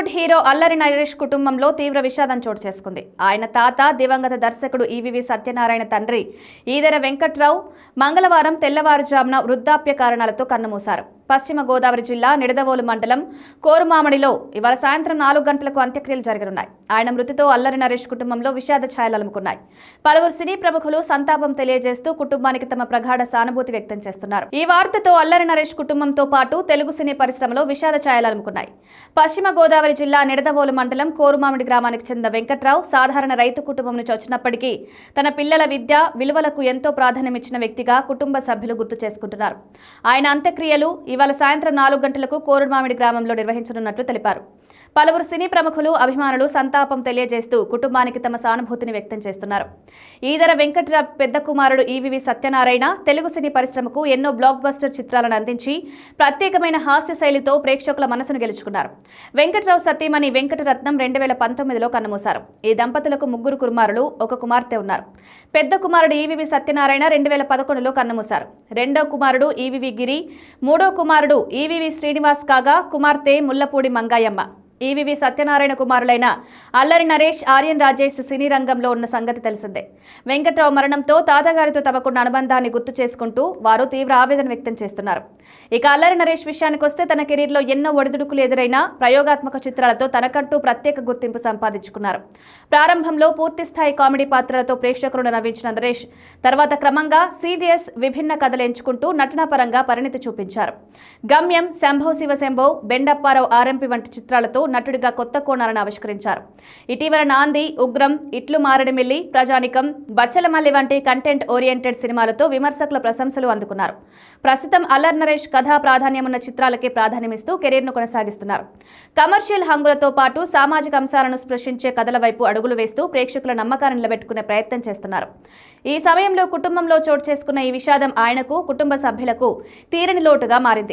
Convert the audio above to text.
Bollywood hero Allari Naresh కుటుంబంలో తీవ్ర విషాదం చోటు చేసుకుంది. ఆయన తాత దివంగత దర్శకుడు ఈవివి సత్యనారాయణ తండ్రి ఈదర వెంకట్రావు మంగళవారం తెల్లవారుజామున వృద్ధాప్య కారణాలతో కన్నుమూశారు. పశ్చిమ గోదావరి జిల్లా నిడదవోలు మండలం కోరుమామిడిలో ఇవాళ సాయంత్రం నాలుగు గంటలకు అంత్యక్రియలు జరగనున్నాయి. ఆయన మృతితో అల్లరి నరేష్ కుటుంబంలో విషాద ఛాయలు అలుముకున్నాయి. పలువురు సినీ ప్రముఖులు సంతాపం తెలియజేస్తూ కుటుంబానికి తమ ప్రగాఢ సానుభూతి వ్యక్తం చేస్తున్నారు. ఈ వార్తతో అల్లరి నరేష్ కుటుంబంతో పాటు తెలుగు సినీ పరిశ్రమలో విషాద ఛాయలు అలుముకున్నాయి. పశ్చిమ గోదావరి జిల్లా నిడదవోలు మండలం కోరుమామిడి గ్రామానికి చెందిన వెంకట్రావు సాధారణ రైతు కుటుంబం నుంచి వచ్చినప్పటికీ తన పిల్లల విద్య విలువలకు ఎంతో ప్రాధాన్యమిచ్చిన వ్యక్తిగా కుటుంబ సభ్యులు గుర్తు చేసుకుంటున్నారు. ఆయన అంత్యక్రియలు ఇవాళ సాయంత్రం నాలుగు గంటలకు కోరుమామిడి గ్రామంలో నిర్వహించనున్నట్లు తెలిపారు. పలువురు సినీ ప్రముఖులు అభిమానులు సంతాపం తెలియజేస్తూ కుటుంబానికి తమ సానుభూతిని వ్యక్తం చేస్తున్నారు. ఈదర వెంకట్రావు పెద్ద కుమారుడు ఈవివి సత్యనారాయణ తెలుగు సినీ పరిశ్రమకు ఎన్నో బ్లాక్ బస్టర్ చిత్రాలను అందించి ప్రత్యేకమైన హాస్య శైలితో ప్రేక్షకుల మనసును గెలుచుకున్నారు. వెంకట్రావు సతీమణి వెంకటరత్నం రెండు వేల పంతొమ్మిదిలో కన్నుమూశారు. ఈ దంపతులకు ముగ్గురు కుమారులు ఒక కుమార్తె ఉన్నారు. పెద్ద కుమారుడు ఈవివి సత్యనారాయణ రెండు వేల పదకొండులో కన్నుమూశారు. రెండో కుమారుడు ఈవివి గిరి మూడో కుమారుడు ఈవివి శ్రీనివాస్ కాగా కుమార్తె ముల్లపూడి మంగాయమ్మ. ఈవివి సత్యనారాయణ కుమారులైన అల్లరి నరేష్ ఆర్యన్ రాజేష్ సినీ రంగంలో ఉన్న సంగతి తెలిసిందే. వెంకట్రావు మరణంతో తాతగారితో తమకున్న అనుబంధాన్ని గుర్తు చేసుకుంటూ వారు తీవ్ర ఆవేదన వ్యక్తం చేస్తున్నారు. ఇక అల్లరి నరేష్ విషయానికి వస్తే తన కెరీర్లో ఎన్నో ఒడిదుడుకులు ఎదురైనా ప్రయోగాత్మక చిత్రాలతో తనకంటూ ప్రత్యేక గుర్తింపు సంపాదించుకున్నారు. ప్రారంభంలో పూర్తిస్థాయి కామెడీ పాత్రలతో ప్రేక్షకులను నవ్వించిన నరేష్ తర్వాత క్రమంగా సీరియస్ విభిన్న కథలు ఎంచుకుంటూ నటనాపరంగా పరిణితి చూపించారు. గమ్యం శంభో శివశంభో బెండప్పారావు ఆర్ఎంపి వంటి చిత్రాలతో నటుడిగా కొత్త కోణాలను ఆవిష్కరించారు. ఇటీవల నాంది ఉగ్రం ఇట్లు మారడిమిల్లి ప్రజానికం బచ్చలమల్లి వంటి కంటెంట్ ఓరియంటెడ్ సినిమాలతో విమర్శకుల ప్రశంసలు అందుకున్నారు. ప్రస్తుతం అల్లర్ నరేష్ కథా ప్రాధాన్యమున్న చిత్రాలకే ప్రాధాన్యమిస్తూ కెరీర్ను కొనసాగిస్తున్నారు. కమర్షియల్ హంగులతో పాటు సామాజిక అంశాలను స్పృశించే కథల వైపు అడుగులు వేస్తూ ప్రేక్షకుల నమ్మకాన్ని నిలబెట్టుకునే ప్రయత్నం చేస్తున్నారు. ఈ సమయంలో కుటుంబంలో చోటు చేసుకున్న ఈ విషాదం ఆయనకు కుటుంబ సభ్యులకు తీరని లోటుగా మారింది.